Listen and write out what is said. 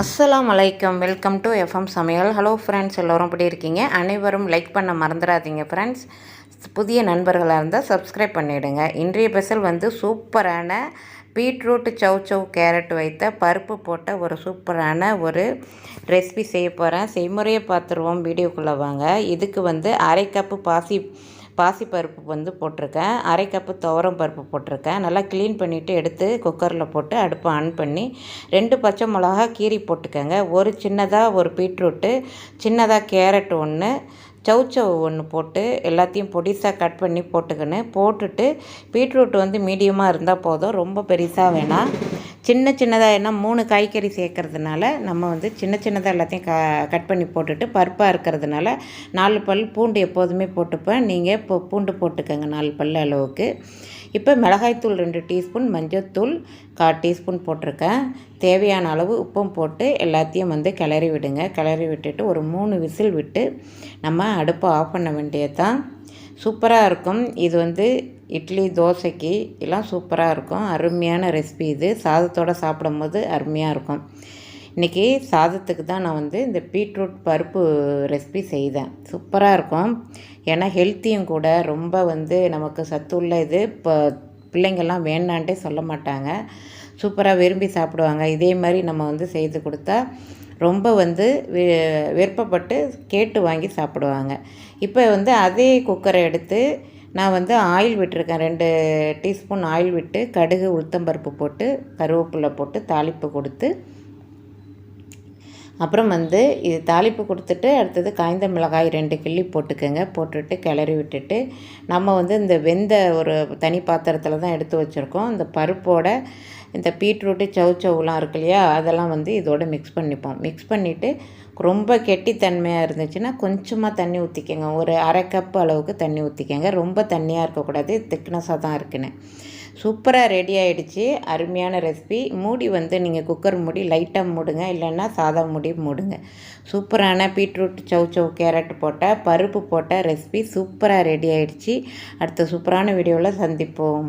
அஸ்ஸலாம் வலைக்கம் welcome to FM சமையல். ஹலோ ஃப்ரெண்ட்ஸ் எல்லோரும் எப்படி இருக்கீங்க? அனைவரும் லைக் பண்ண மறந்துடாதீங்க ஃப்ரெண்ட்ஸ் புதிய நண்பர்களாக இருந்தால் சப்ஸ்கிரைப் பண்ணிவிடுங்க இன்றைய பெசல் வந்து சூப்பரான பீட்ரூட் சவ் சவ் கேரட் வைத்த பருப்பு போட்ட ஒரு சூப்பரான ஒரு ரெசிபி செய்ய போகிறேன் செய்முறையை பார்த்துருவோம். வீடியோக்குள்ளே வாங்க. இதுக்கு வந்து அரை கப்பு பாசி பாசிப்பருப்பு வந்து போட்டிருக்கேன். அரை கப்பு துவரம் பருப்பு போட்டிருக்கேன். நல்லா க்ளீன் பண்ணிவிட்டு எடுத்து குக்கரில் போட்டு அடுப்பை ஆன் பண்ணி ரெண்டு பச்சை மிளகா கீரி போட்டுக்கோங்க. ஒரு சின்னதாக ஒரு பீட்ரூட்டு சின்னதாக கேரட் ஒன்று சவுச்சவ் ஒன்று போட்டு எல்லாத்தையும் பொடிசாக கட் பண்ணி போட்டுக்கணும் போட்டுட்டு பீட்ரூட் வந்து மீடியமாக இருந்தால் போதும். ரொம்ப பெருசாக வேணாம். சின்ன சின்னதாக என்ன மூணு காய்கறி சேர்க்கறதுனால நம்ம வந்து சின்ன சின்னதாக எல்லாத்தையும் க கட் பண்ணி போட்டுட்டு பருப்பாக இருக்கிறதுனால நாலு பல் பூண்டு எப்போதுமே போட்டுப்பேன். நீங்கள் இப்போ பூண்டு போட்டுக்கோங்க நாலு பல் அளவுக்கு. இப்போ மிளகாய்த்தூள் ரெண்டு டீஸ்பூன் மஞ்சத்தூள் கால் டீஸ்பூன் போட்டிருக்கேன். தேவையான அளவு உப்பும் போட்டு எல்லாத்தையும் வந்து கிளறி விடுங்க. கிளறி விட்டுட்டு ஒரு மூணு விசில் விட்டு நம்ம அடுப்பை ஆஃப் பண்ண வேண்டியது தான் சூப்பராக இருக்கும். இது வந்து இட்லி தோசைக்கு எல்லாம் சூப்பராக இருக்கும். அருமையான ரெசிபி இது. சாதத்தோடு சாப்பிடும் போது அருமையாக இருக்கும். இன்றைக்கி சாதத்துக்கு தான் நான் வந்து இந்த பீட்ரூட் பருப்பு ரெசிபி செய்தேன். சூப்பராக இருக்கும். ஏன்னா ஹெல்த்தியும் கூட ரொம்ப வந்து நமக்கு சத்துள்ள இது. இப்போ பிள்ளைங்கள்லாம் வேண்டான்ட்டே சொல்ல மாட்டாங்க. சூப்பராக விரும்பி சாப்பிடுவாங்க. இதே மாதிரி நம்ம வந்து செய்து கொடுத்தா ரொம்ப வந்து விருப்பப்பட்டு கேட்டு வாங்கி சாப்பிடுவாங்க. இப்போ வந்து அதே குக்கரை எடுத்து நான் வந்து ஆயில் விட்டுருக்கேன். ரெண்டு டீஸ்பூன் ஆயில் விட்டு கடுகு உளுத்தம்பருப்பு போட்டு கருவேப்பிலை போட்டு தாளிப்பு கொடுத்து அப்புறம் வந்து இது தாளிப்பு கொடுத்துட்டு அடுத்தது காய்ந்த மிளகாய் ரெண்டு கிள்ளி போட்டுக்கோங்க. போட்டுட்டு கிளறி விட்டுட்டு நம்ம வந்து இந்த வெந்த ஒரு தனி பாத்திரத்தில் தான் எடுத்து வச்சுருக்கோம். இந்த பருப்போட இந்த பீட்ரூட்டு சவு சவுலாம் இருக்கு இல்லையா அதெல்லாம் வந்து இதோடு மிக்ஸ் பண்ணிப்போம். மிக்ஸ் பண்ணிவிட்டு ரொம்ப கெட்டித்தன்மையாக இருந்துச்சுன்னா கொஞ்சமாக தண்ணி ஊற்றிக்கோங்க ஒரு அரை கப்பு அளவுக்கு தண்ணி ஊற்றிக்கோங்க ரொம்ப தண்ணியாக இருக்கக்கூடாது. திக்னஸாக தான் இருக்குன்னு. சூப்பராக ரெடி ஆகிடுச்சு அருமையான ரெசிபி மூடி வந்து நீங்கள் குக்கர் மூடி லைட்டாக மூடுங்க. இல்லைன்னா சாதா மூடி மூடுங்க. சூப்பரான பீட்ரூட் சவு சவு கேரட் போட்ட பருப்பு போட்ட ரெசிபி சூப்பராக ரெடி ஆகிடுச்சு அடுத்த சூப்பரான வீடியோவில் சந்திப்போம்.